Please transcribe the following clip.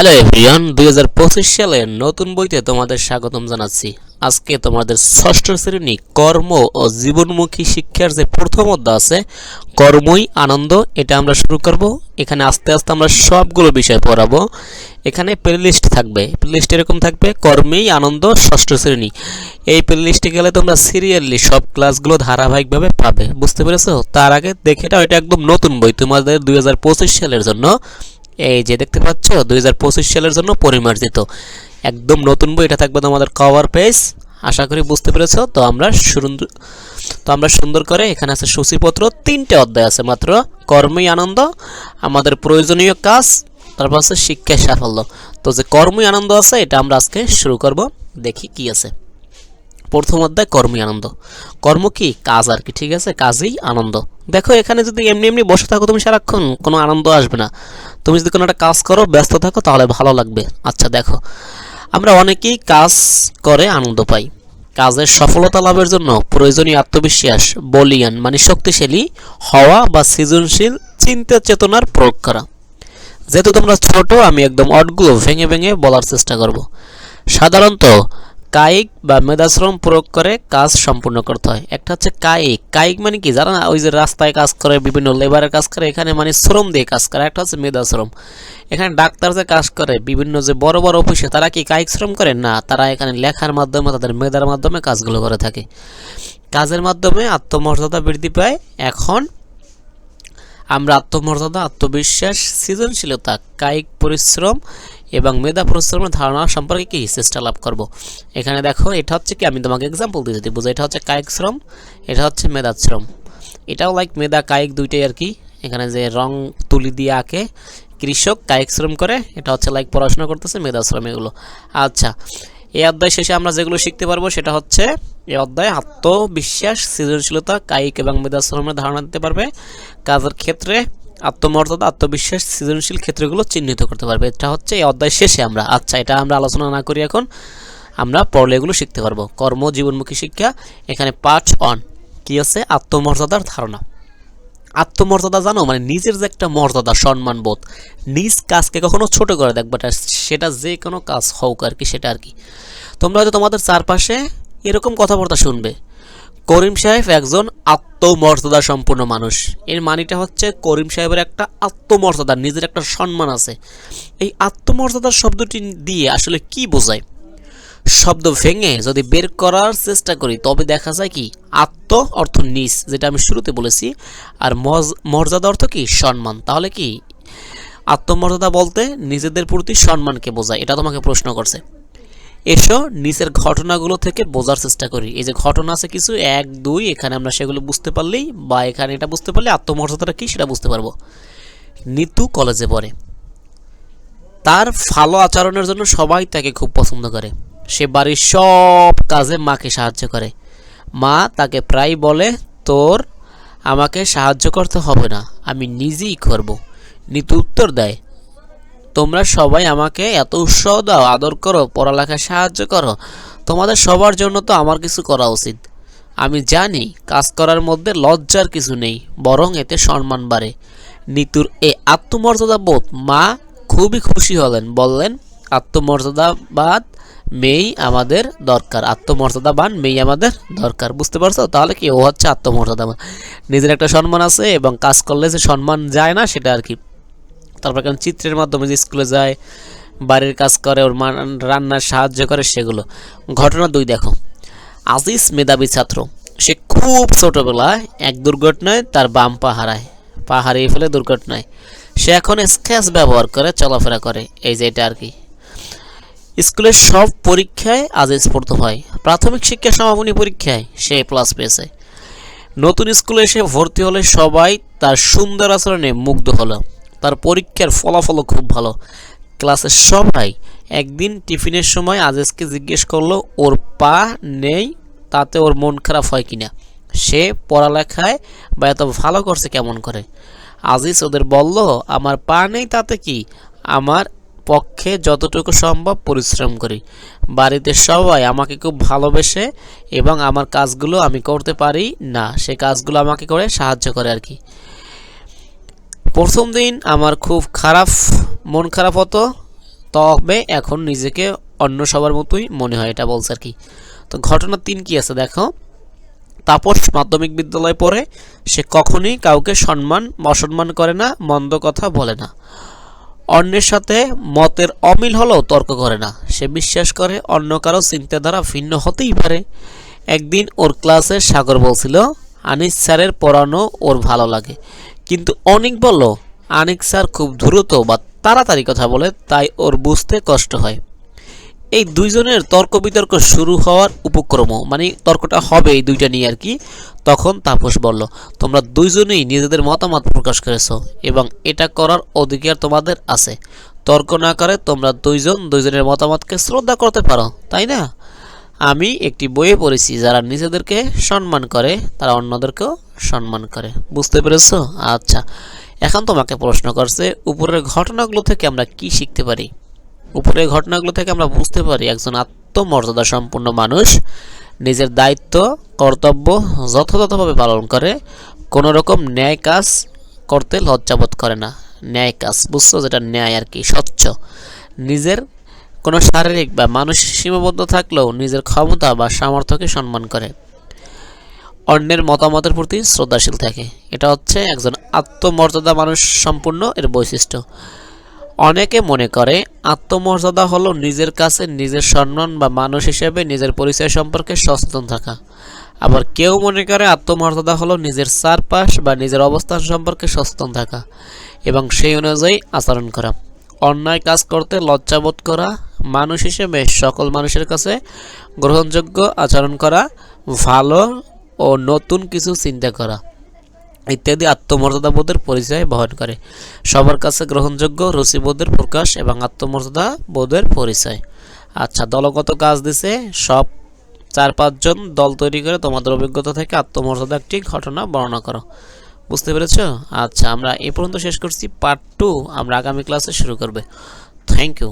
Hello everyone, দুই হাজার পঁচিশ সালের নতুন বইতে তোমাদের স্বাগতম জানাচ্ছি। আজকে তোমাদের ষষ্ঠ শ্রেণি কর্ম ও জীবনমুখী শিক্ষার যে প্রথম অধ্যায় আছে, কর্মই আনন্দ, এটা আমরা শুরু করব। এখানে আস্তে আস্তে আমরা সবগুলো বিষয় পড়াবো। এখানে প্লেলিস্ট থাকবে। প্লেলিস্ট এরকম থাকবে, কর্মেই আনন্দ, ষষ্ঠ শ্রেণি। এই প্লেলিস্টে গেলে তোমরা সিরিয়ালি সব ক্লাসগুলো ধারাবাহিকভাবে পাবে। বুঝতে পেরেছ? তার আগে দেখে এটা এটা একদম নতুন বই তোমাদের দুই হাজার পঁচিশ সালের জন্য। এই যে দেখতে পাচ্ছ, দুই হাজার পঁচিশ সালের জন্য পরিমার্জিত। একদম নতুন বই, এটা থাকবে তোমাদের কভার পেজ আশা করি বুঝতে পেরেছ। তো আমরা সুন্দর তো আমরা সুন্দর করে এখানে আছে সূচিপত্র। তিনটে অধ্যায় আছে মাত্র। কর্মই আনন্দ, আমাদের প্রয়োজনীয় কাজ, তারপর আছে শিক্ষায় সাফল্য। তো যে কর্মই আনন্দ আছে, এটা আমরা আজকে শুরু করব। দেখি কি আছে। প্রথম অধ্যায়, কর্মই আনন্দ। কর্ম কি? কাজ আর কি, ঠিক আছে? কাজই আনন্দ। দেখো, এখানে যদি এমনি এমনি বসে থাকো তুমি সারাক্ষণ, কোনো আনন্দ আসবে না। তুমি যদি কোনো একটা কাজ করো, ব্যস্ত থাকো, তাহলে ভালো লাগবে। আচ্ছা দেখো। আমরা অনেকেই কাজ করে আনন্দ পাই। কাজের সফলতা লাভের জন্য প্রয়োজনীয় আত্মবিশ্বাস, বলিয়ান মানে শক্তিশালী হওয়া বা সৃজনশীল চিন্তা চেতনার প্রয়োগ করা। যেহেতু তোমরা ছোট, আমি একদম অটগুলো ভেঙে ভেঙে বলার চেষ্টা করব। সাধারণত কায়িক বা মেধাশ্রম প্রয়োগ করে কাজ সম্পূর্ণ করতে হয়। একটা হচ্ছে কায়িক। কায়িক মানে কি? জানা ওই যে রাস্তায় কাজ করে, বিভিন্ন লেবারের কাজ করে, এখানে মানে শ্রম দিয়ে কাজ করে। একটা হচ্ছে মেধাশ্রম। এখানে ডাক্তার যে কাজ করে, বিভিন্ন যে বড় বড় অফিসে তারা কি কায়িক শ্রম করে? না, তারা এখানে লেখার মাধ্যমে, তাদের মেধার মাধ্যমে কাজগুলো করে থাকে। কাজের মাধ্যমে আত্মমর্যাদা বৃদ্ধি পায়। এখন আমরা আত্মমর্যাদা, আত্মবিশ্বাস, সৃজনশীলতা, কায়িক পরিশ্রম এবং মেধা পরিশ্রমের ধারণা সম্পর্কে কি চেষ্টা লাভ করব? এখানে দেখো, এটা হচ্ছে কি, আমি তোমাকে এক্সাম্পল দিয়ে যদি বোঝাই, এটা হচ্ছে কায়িক শ্রম, এটা হচ্ছে মেধা শ্রম। এটাও লাইক মেধা, কায়িক দুইটাই আর কি। এখানে যে রং তুলি দিয়ে আঁকে, কৃষক কায়িক শ্রম করে, এটা হচ্ছে লাইক পড়াশোনা করতেছে, মেধা শ্রম এগুলো। আচ্ছা এই অধ্যায় শেষে আমরা যেগুলো শিখতে পারব সেটা হচ্ছে এই অধ্যায় আত্মবিশ্বাস, সৃজনশীলতা, কায়িক এবং মেধা শ্রমের ধারণা দিতে পারবে। কাজের ক্ষেত্রে আত্মমর্যাদা, আত্মবিশ্বাস, সৃজনশীল ক্ষেত্রগুলো চিহ্নিত করতে পারবে। এটা হচ্ছে এই অধ্যায় শেষে আমরা। আচ্ছা এটা আমরা আলোচনা না করি এখন। আমরা পড়লে এগুলো শিখতে পারব। কর্ম জীবনমুখী শিক্ষা, এখানে পার্ট অন কি আছে? আত্মমর্যাদার ধারণা। আত্মমর্যাদা জানো? মানে নিজের যে একটা মর্যাদা, সম্মান বোধ। নিজ কাজকে কখনো ছোট করে দেখবাটা সেটা যে কোনো কাজ হোক আর কি, সেটা আর কি। তোমরা হয়তো তোমাদের চারপাশে এরকম কথাবার্তা শুনবে। করিম সাহেব একজন আত্মমর্যাদা সম্পূর্ণ মানুষ। এর মানিটা হচ্ছে করিম সাহেবের একটা আত্মমর্যাদা, নিজের একটা সম্মান আছে। এই আত্মমর্যাদার শব্দটি দিয়ে আসলে কি বোঝায়? শব্দ ভেঙে যদি বের করার চেষ্টা করি, তবে দেখা যায় কি, আত্ম অর্থ নিজ, যেটা আমি শুরুতে বলেছি। আর মর্যাদা অর্থ কি? সম্মান। তাহলে কি? আত্মমর্যাদা বলতে নিজেদের প্রতি সম্মানকে বোঝায়, এটা তোমাকে প্রশ্ন করছে। এসো নিচের ঘটনাগুলো থেকে বোঝার চেষ্টা করি। এই যে ঘটনা আছে কিছু, এক, দুই, এখানে আমরা সেগুলো বুঝতে পারলেই বা এখানে এটা বুঝতে পারলে আত্মমর্যাদাটা কি সেটা বুঝতে পারব। নিতু কলেজে পড়ে। তার ভালো আচরণের জন্য সবাই তাকে খুব পছন্দ করে। সে বাড়ির সব কাজে মাকে সাহায্য করে। মা তাকে প্রায় বলে, তোর আমাকে সাহায্য করতে হবে না, আমি নিজেই করব। নিতু উত্তর দেয়, তোমরা সবাই আমাকে এত উৎসাহ দাও, আদর করো, পড়ালেখায় সাহায্য করো, তোমাদের সবার জন্য তো আমার কিছু করা উচিত। আমি জানি কাজ করার মধ্যে লজ্জার কিছু নেই, বরং এতে সম্মান বাড়ে। নিতুর এ আত্মমর্যাদা বোধ মা খুবই খুশি হলেন, বললেন, আত্মমর্যাদাবাদ মেয়েই আমাদের দরকার আত্মমর্যাদাবান মেয়ে আমাদের দরকার, বুঝতে পারছ? তাহলে কি ও হচ্ছে আত্মমর্যাদাবান নিজের একটা সম্মান আছে এবং কাজ করলে যে সম্মান যায় না, সেটা আর কি। তারপর কেন চিত্রের মাধ্যমে যে স্কুলে যায়, বাড়ির কাজ করে, ওর রান্নার সাহায্য করে, সেগুলো। ঘটনা দুই দেখো। আজিজ মেধাবী ছাত্র, সে খুব ছোটবেলায় এক দুর্ঘটনায় তার বাম পা হারায়। পা হারিয়ে ফেলে দুর্ঘটনায়। সে এখন স্কেচ ব্যবহার করে, চলাফেরা করে। এই যে এটা আর কি। স্কুলের সব পরীক্ষায় আজিজ প্রথম হয়। প্রাথমিক শিক্ষা সমাপনী পরীক্ষায় সে প্লাস পেয়েছে। নতুন স্কুলে এসে ভর্তি হলে সবাই তার সুন্দর আচরণে মুগ্ধ হলো। তার পরীক্ষার ফলাফলও খুব ভালো। ক্লাসের সবাই একদিন টিফিনের সময় আজেজকে জিজ্ঞেস করল, ওর পা নেই? তাতে ওর মন খারাপ হয় কিনা? সে পড়ালেখায় বা এত ভালো করছে কেমন করে? আজিজ ওদের বলল, আমার পা নেই তাতে কি? আমার পক্ষে যতটুকু সম্ভব পরিশ্রম করি। বাড়িতে সবাই আমাকে খুব ভালোবেসে এবং আমার কাজগুলো আমি করতে পারি না, সে কাজগুলো আমাকে করে সাহায্য করে আর কি। প্রথম দিন আমার খুব খারাপ, মন খারাপ হতো, তবে এখন নিজেকে অন্য সবার মতোই মনে হয়, এটা বলছে আর কি। তো ঘটনা তিন কি আছে দেখো? তাপস মাধ্যমিক বিদ্যালয়ে পড়ে, সে কখনই কাউকে সম্মান অসম্মান করে না, মন্দ কথা বলে না। অন্যের সাথে মতের অমিল হলেও তর্ক করে না। সে বিশ্বাস করে অন্য কারও চিন্তাধারা ভিন্ন হতেই পারে। একদিন ওর ক্লাসে সাগর বলছিল আনিস স্যারের পড়ানো ওর ভালো লাগে। কিন্তু অনেক বলল, আনিক স্যার খুব দ্রুত বা তাড়াতাড়ি কথা বলে, তাই ওর বুঝতে কষ্ট হয়। এই দুইজনের তর্ক বিতর্ক শুরু হওয়ার উপক্রম মানে তর্কটা হবে এই দুইটা নিয়ে আর কি, তখন তাপস বলল, তোমরা দুইজনেই নিজেদের মতামত প্রকাশ করেছ এবং এটা করার অধিকার তোমাদের আছে। তর্ক না করে তোমরা দুইজন দুইজনের মতামতকে শ্রদ্ধা করতে পারো, তাই না? আমি একটি বইয়ে পড়েছি, যারা নিজেদেরকে সম্মান করে, তারা অন্যদেরকেও সম্মান করে। বুঝতে পেরেছ? আচ্ছা এখন তোমাকে প্রশ্ন করছে, উপরের ঘটনাগুলো থেকে আমরা কি শিখতে পারি? উপরের ঘটনাগুলো থেকে আমরা বুঝতে পারি একজন আত্মমর্যাদা সম্পন্ন মানুষ নিজের দায়িত্ব, কর্তব্য যথাযথভাবে পালন করে, কোনো রকম ন্যায় কাজ করতে লজ্জাবোধ করে না। ন্যায় কাজ, বুঝছ? যেটা ন্যায় আর কি, স্বচ্ছ। নিজের কোনো শারীরিক বা মানসিক সীমাবদ্ধ থাকলেও নিজের ক্ষমতা বা সামর্থ্যকে সম্মান করে। অন্যের মতামতের প্রতি শ্রদ্ধাশীল থাকে। এটা হচ্ছে একজন আত্মমর্যাদা মানুষ সম্পূর্ণ এর বৈশিষ্ট্য। অনেকে মনে করে আত্মমর্যাদা হলো নিজের কাছে নিজের সম্মান বা মানুষ হিসেবে নিজের পরিচয় সম্পর্কে সচেতন থাকা। আবার কেউ মনে করে আত্মমর্যাদা হলো নিজের চারপাশ বা নিজের অবস্থান সম্পর্কে সচেতন থাকা এবং সেই অনুযায়ী আচরণ করা। অন্যায় কাজ করতে লজ্জাবোধ করা, মানুষ হিসেবে সকল মানুষের কাছে গ্রহণযোগ্য আচরণ করা, ভালো ও নতুন কিছু চিন্তা করা। ইত্যাদি আত্মমর্যাদা বোধের পরিচয় বহন করে। সবার কাছে গ্রহণযোগ্য রুচিবোধের প্রকাশ এবং আত্মমর্যাদা বোধের পরিচয়। আচ্ছা দলগত কাজ দিছে। সব চার পাঁচজন দল তৈরি করে তোমাদের অভিজ্ঞতা থেকে আত্মমর্যাদা একটি ঘটনা বর্ণনা করো। বুঝতে পেরেছ? আচ্ছা আমরা এ পর্যন্ত শেষ করছি। পার্ট টু আমরা আগামী ক্লাসে শুরু করবে। Thank you.